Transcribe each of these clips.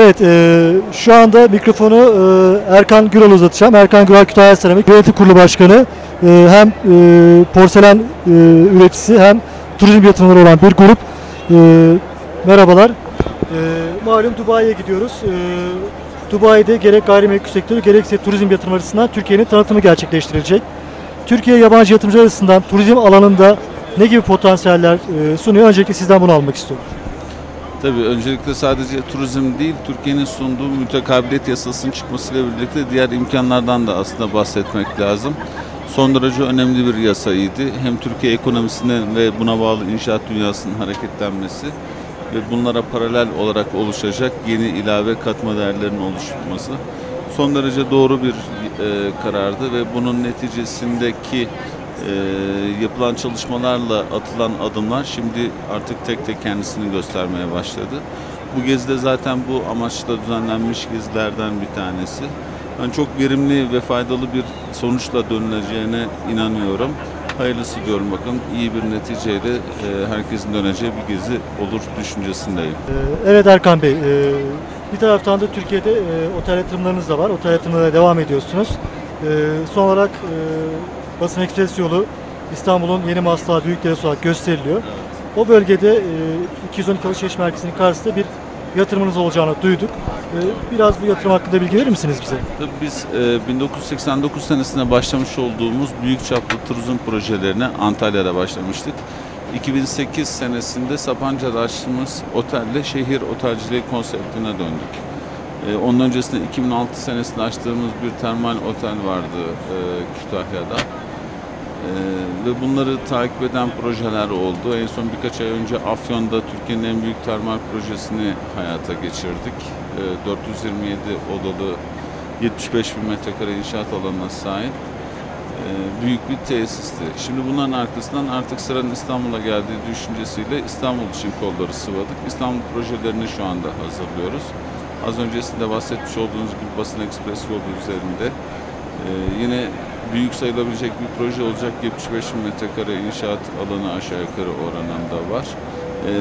Evet, e, şu anda mikrofonu e, Erkan Güral'a uzatacağım. Erkan Güral Kütahya Seramik Yönetim Kurulu Başkanı. E, hem e, porselen e, üreticisi hem turizm yatırımları olan bir grup. E, merhabalar. E, malum Dubai'ye gidiyoruz. E, Dubai'de gerek gayrimenkul sektörü gerekse turizm yatırım açısından Türkiye'nin tanıtımı gerçekleştirilecek. Türkiye yabancı yatırımcılar arasından turizm alanında ne gibi potansiyeller e, sunuyor? Öncelikle sizden bunu almak istiyorum. Tabii öncelikle sadece turizm değil, Türkiye'nin sunduğu mütekabiliyet yasasının çıkmasıyla birlikte diğer imkanlardan da aslında bahsetmek lazım. Son derece önemli bir yasaydı. Hem Türkiye ekonomisinin ve buna bağlı inşaat dünyasının hareketlenmesi ve bunlara paralel olarak oluşacak yeni ilave katma değerlerin oluşması son derece doğru bir e, karardı ve bunun neticesindeki e, yapılan çalışmalarla atılan adımlar şimdi artık tek tek kendisini göstermeye başladı. Bu gezide zaten bu amaçla düzenlenmiş gezilerden bir tanesi. Ben çok verimli ve faydalı bir sonuçla dönüleceğine inanıyorum. Hayırlısı diyorum bakın iyi bir neticeyle e, herkesin döneceği bir gezi olur düşüncesindeyim. Ee, Evet Erkan Bey, e, bir taraftan da Türkiye'de e, otel yatırımlarınız da var. Otel yatırımlarına devam ediyorsunuz. Son olarak Basın Ekspres yolu İstanbul'un yeni maslağı Büyükdere olarak gösteriliyor. O bölgede e, 212 Alışveriş Merkezi'nin karşısında bir yatırımınız olacağını duyduk. E, Biraz bu yatırım hakkında bilgi verir misiniz bize? Tabii biz e, 1989 senesinde başlamış olduğumuz büyük çaplı turizm projelerine Antalya'da başlamıştık. 2008 senesinde Sapanca'da açtığımız otelle şehir otelciliği konseptine döndük. E, onun öncesinde 2006 senesinde açtığımız bir termal otel vardı e, Kütahya'da. E, ve bunları takip eden projeler oldu. En son birkaç ay önce Afyon'da Türkiye'nin en büyük termal projesini hayata geçirdik. E, 427 odalı 75 bin metrekare inşaat alanına sahip e, büyük bir tesisti. Şimdi bunların arkasından artık sıranın İstanbul'a geldiği düşüncesiyle İstanbul için kolları sıvadık. İstanbul projelerini şu anda hazırlıyoruz. Az öncesinde bahsetmiş olduğunuz gibi Basın Ekspres yolu üzerinde e, yine büyük sayılabilecek bir proje olacak. 75 bin metrekare inşaat alanı aşağı yukarı oranında var. E,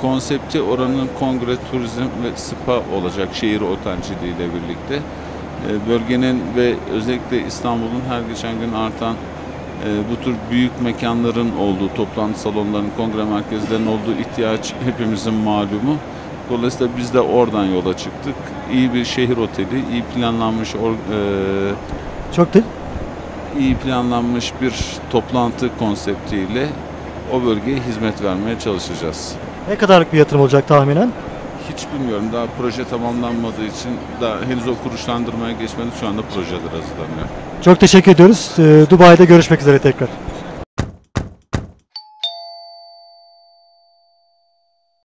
konsepti oranın kongre, turizm ve spa olacak şehir otelciliği ile birlikte. E, bölgenin ve özellikle İstanbul'un her geçen gün artan e, bu tür büyük mekanların olduğu, toplantı salonlarının, kongre merkezlerinin olduğu ihtiyaç hepimizin malumu. Dolayısıyla biz de oradan yola çıktık. İyi bir şehir oteli, iyi planlanmış e, Çok da iyi planlanmış bir toplantı konseptiyle o bölgeye hizmet vermeye çalışacağız. ne kadarlık bir yatırım olacak tahminen? Hiç bilmiyorum daha proje tamamlanmadığı için daha henüz o kuruşlandırmaya geçmedik. Şu anda projeler hazırlanıyor. Çok teşekkür ediyoruz. E, Dubai'de görüşmek üzere tekrar.